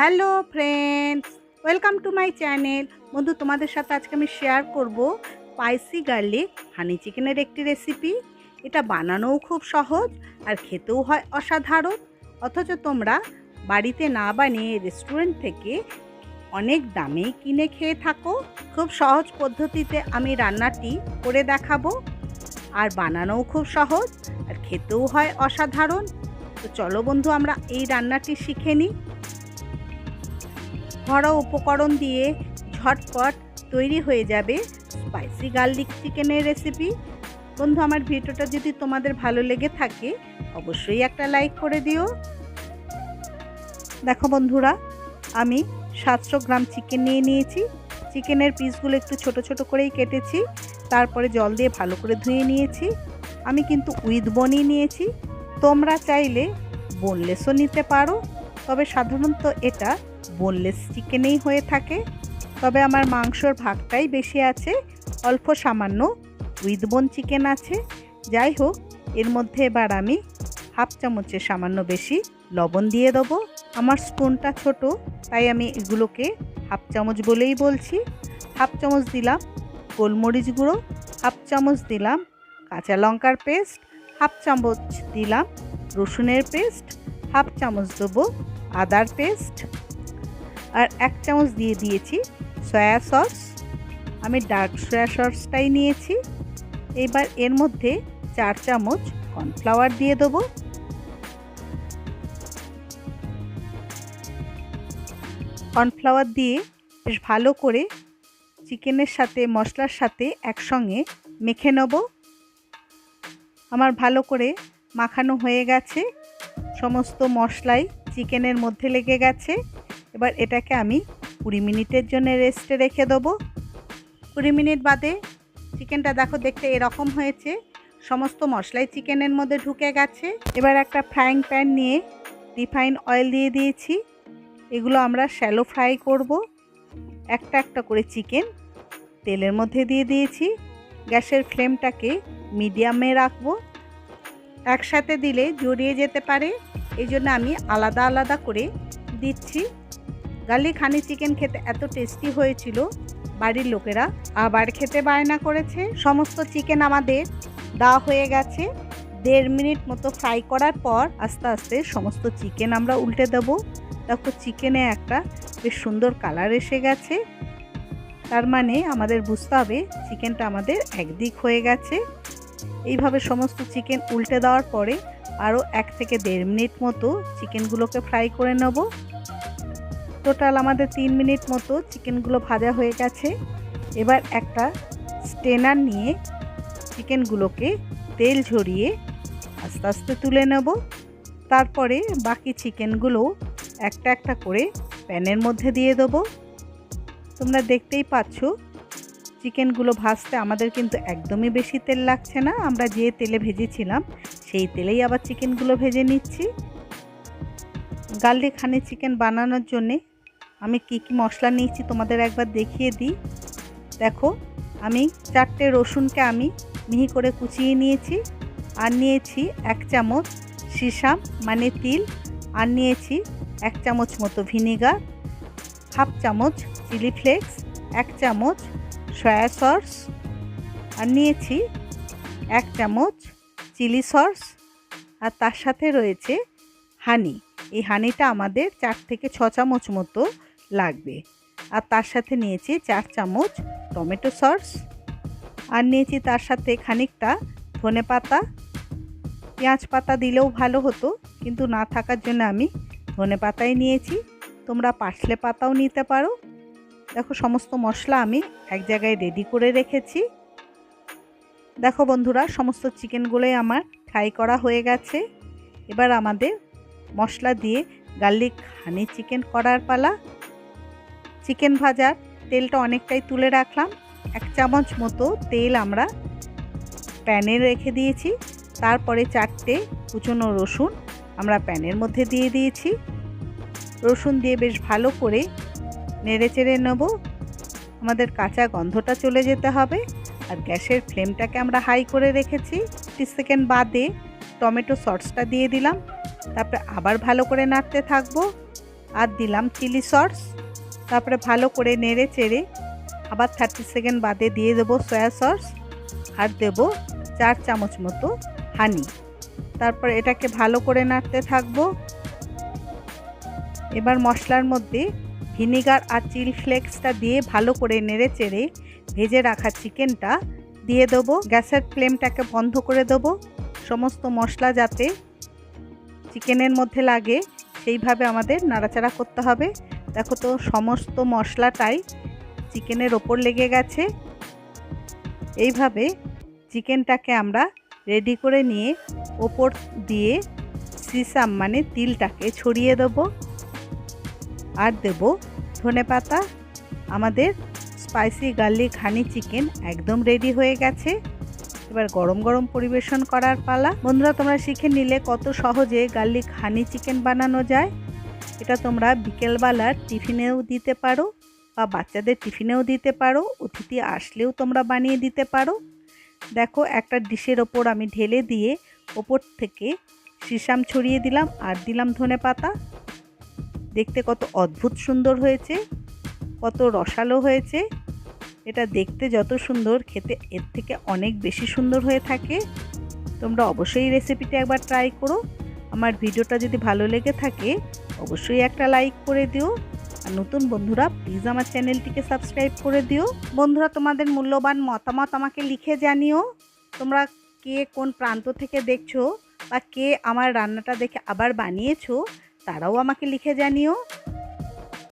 Hello friends, welcome to my channel. বন্ধু, তোমাদের সাথে আজকে আমি শেয়ার করব স্পাইসি গার্লিক হানি চিকেনের একটি রেসিপি। এটা বানানোও খুব সহজ আর খেতেও হয় অসাধারণ। অথচ তোমরা বাড়িতে না বানিয়ে রেস্টুরেন্ট থেকে অনেক দামে কিনে খেয়ে থাকো। খুব সহজ পদ্ধতিতে আমি রান্নাটি করে দেখাবো। আর বানানোও খুব সহজ আর খেতেও হয় অসাধারণ। তো চলো বন্ধু, আমরা এই রান্নাটি শিখে নিই। ঘরোয়া উপকরণ দিয়ে ঝটপট তৈরি হয়ে যাবে স্পাইসি গার্লিক চিকেনের রেসিপি বন্ধু, আমার ভিডিওটা যদি তোমাদের ভালো লেগে থাকে, অবশ্যই একটা লাইক করে দিও। দেখো বন্ধুরা, আমি সাতশো গ্রাম চিকেন নিয়ে নিয়েছি। চিকেনের পিসগুলো একটু ছোট ছোট করেই কেটেছি। তারপরে জল দিয়ে ভালো করে ধুয়ে নিয়েছি। আমি কিন্তু উইথ বনই নিয়েছি। তোমরা চাইলে বোনলেসও নিতে পারো। তবে সাধারণত এটা বোনলেস চিকেনেই হয়ে থাকে। তবে আমার মাংসর ভাগটাই বেশি আছে, অল্প সামান্য উইথ বোন চিকেন আছে। যাই হোক, এর মধ্যে এবার আমি হাফ চামচের সামান্য বেশি লবণ দিয়ে দেবো। আমার স্পুনটা ছোট, তাই আমি এগুলোকে হাফ চামচ বলেই বলছি। হাফ চামচ দিলাম গোলমরিচ গুঁড়ো, হাফ চামচ দিলাম কাঁচা লঙ্কার পেস্ট, হাফ চামচ দিলাম রসুনের পেস্ট, হাফ চামচ দেবো আদার পেস্ট আর এক চামচ দিয়ে দিয়েছি সয়া সস। আমি ডার্ক সয়া সসটাই নিয়েছি। এবার এর মধ্যে চার চামচ কর্নফ্লাওয়ার দিয়ে দেবো। কর্নফ্লাওয়ার দিয়ে বেশ ভালো করে চিকেনের সাথে, মশলার সাথে একসঙ্গে মেখে নেব। আমার ভালো করে মাখানো হয়ে গেছে। সমস্ত মশলাই চিকেনের মধ্যে লেগে গেছে। এবার এটাকে আমি কুড়ি মিনিটের জন্য রেস্টে রেখে দেবো। কুড়ি মিনিট বাদে চিকেনটা দেখো দেখতে এরকম হয়েছে। সমস্ত মশলাই চিকেনের মধ্যে ঢুকে গেছে। এবার একটা ফ্রাইং প্যান নিয়ে রিফাইন অয়েল দিয়ে দিয়েছি। এগুলো আমরা শ্যালো ফ্রাই করব। একটা একটা করে চিকেন তেলের মধ্যে দিয়ে দিয়েছি। গ্যাসের ফ্লেমটাকে মিডিয়ামে রাখব। একসাথে দিলে জড়িয়ে যেতে পারে। এই জন্য আমি আলাদা আলাদা করে দিচ্ছি। গার্লিক হানি চিকেন খেতে এত টেস্টি হয়েছিল, বাড়ির লোকেরা আবার খেতে বায়না করেছে। সমস্ত চিকেন আমাদের দেওয়া হয়ে গেছে। দেড় মিনিট মতো ফ্রাই করার পর আস্তে আস্তে সমস্ত চিকেন আমরা উল্টে দেবো। দেখো চিকেনে একটা বেশ সুন্দর কালার এসে গেছে। তার মানে আমাদের বুঝতে হবে চিকেনটা আমাদের একদিক হয়ে গেছে। এইভাবে সমস্ত চিকেন উল্টে দেওয়ার পরে আরও এক থেকে দেড় মিনিট মতো চিকেনগুলোকে ফ্রাই করে নেব। টোটাল আমাদের তিন মিনিট মতো চিকেনগুলো ভাজা হয়ে গেছে। এবার একটা স্টেনার নিয়ে চিকেনগুলোকে তেল ঝরিয়ে আস্তে আস্তে তুলে নেব। তারপরে বাকি চিকেনগুলো একটা একটা করে প্যানের মধ্যে দিয়ে দেবো। তোমরা দেখতেই পাচ্ছ, চিকেনগুলো ভাজতে আমাদের কিন্তু একদমই বেশি তেল লাগছে না। আমরা যে তেলে ভেজেছিলাম, সেই তেলেই আবার চিকেনগুলো ভেজে নিচ্ছি। গার্লিক হানি চিকেন বানানোর জন্যে আমি কি কি মশলা নিয়েছি তোমাদের একবার দেখিয়ে দিই। দেখো, আমি চারটে রসুনকে আমি মিহি করে কুচিয়ে নিয়েছি। আর নিয়েছি এক চামচ সিসাম মানে তিল। আর নিয়েছি এক চামচ মতো ভিনিগার, হাফ চামচ চিলি ফ্লেক্স, এক চামচ সয়া সস। আর নিয়েছি এক চামচ চিলি সস। আর তার সাথে রয়েছে হানি। এই হানিটা আমাদের চার থেকে ছ চামচ মতো লাগবে। আর তার সাথে নিয়েছি চার চামচ টমেটো সস। আর নিয়েছি তার সাথে খানিকটা ধনে পাতা। পেঁয়াজ পাতা দিলেও ভালো হতো, কিন্তু না থাকার জন্য আমি ধনে পাতাই নিয়েছি। তোমরা পার্সলে পাতাও নিতে পারো। দেখো সমস্ত মশলা আমি এক জায়গায় রেডি করে রেখেছি। দেখো বন্ধুরা, সমস্ত চিকেনগুলোই আমার ফ্রাই করা হয়ে গেছে। এবার আমাদের মশলা দিয়ে গার্লিক হানি চিকেন করার পালা। চিকেন ভাজার তেলটা অনেকটাই তুলে রাখলাম। এক চামচ মতো তেল আমরা প্যানে রেখে দিয়েছি। তারপরে চারটে কুচনো রসুন আমরা প্যানের মধ্যে দিয়ে দিয়েছি। রসুন দিয়ে বেশ ভালো করে নেড়ে চেড়ে নেব। আমাদের কাঁচা গন্ধটা চলে যেতে হবে আর গ্যাসের ফ্লেমটাকে আমরা হাই করে রেখেছি। তিরিশ সেকেন্ড বাদে টমেটো সসটা দিয়ে দিলাম। তারপরে আবার ভালো করে নাড়তে থাকব। আর দিলাম চিলি সস। তারপরে ভালো করে নেড়ে চেড়ে আবার থার্টি সেকেন্ড বাদে দিয়ে দেবো সয়া সস আর দেবো চার চামচ মতো হানি তারপর এটাকে ভালো করে নাড়তে থাকব। এবার মশলার মধ্যে ভিনিগার আর চিল ফ্লেক্সটা দিয়ে ভালো করে নেড়ে চেড়ে ভেজে রাখা চিকেনটা দিয়ে দেবো। গ্যাসের ফ্লেমটাকে বন্ধ করে দেবো। সমস্ত মশলা যাতে চিকেনের মধ্যে লাগে, সেইভাবে আমাদের নাড়াচাড়া করতে হবে। দেখো তো সমস্ত মশলাটাই চিকেনের ওপর লেগে গেছে। এইভাবে চিকেনটাকে আমরা রেডি করে নিয়ে ওপর দিয়ে সিসাম মানে তিলটাকে ছড়িয়ে দেবো। আর দেব ধনে পাতা। আমাদের স্পাইসি গার্লিক হানি চিকেন একদম রেডি হয়ে গেছে। এবার গরম গরম পরিবেশন করার পালা। বন্ধুরা, তোমরা শিখে নিলে কত সহজে গার্লিক হানি চিকেন বানানো যায়। এটা তোমরা বিকেলবেলার টিফিনেও দিতে পারো বা বাচ্চাদের টিফিনেও দিতে পারো, অতিথি আসলেও তোমরা বানিয়ে দিতে পারো। দেখো, একটা ডিশের ওপর আমি ঢেলে দিয়ে ওপর থেকে সিসাম ছড়িয়ে দিলাম আর দিলাম ধনে পাতা। দেখতে কত অদ্ভুত সুন্দর হয়েছে, কত রসালো হয়েছে। এটা দেখতে যত সুন্দর, খেতে এর থেকে অনেক বেশি সুন্দর হয়ে থাকে। তোমরা অবশ্যই রেসিপিটা একবার ট্রাই করো। আমার ভিডিওটা যদি ভালো লেগে থাকে, অবশ্যই একটা লাইক করে দিও। আর নতুন বন্ধুরা প্লিজ আমার চ্যানেলটিকে সাবস্ক্রাইব করে দিও। বন্ধুরা, তোমাদের মূল্যবান মতামত আমাকে লিখে জানিও। তোমরা কে কোন প্রান্ত থেকে দেখছ বা কে আমার রান্নাটা দেখে আবার বানিয়েছো, তারাও আমাকে লিখে জানিও।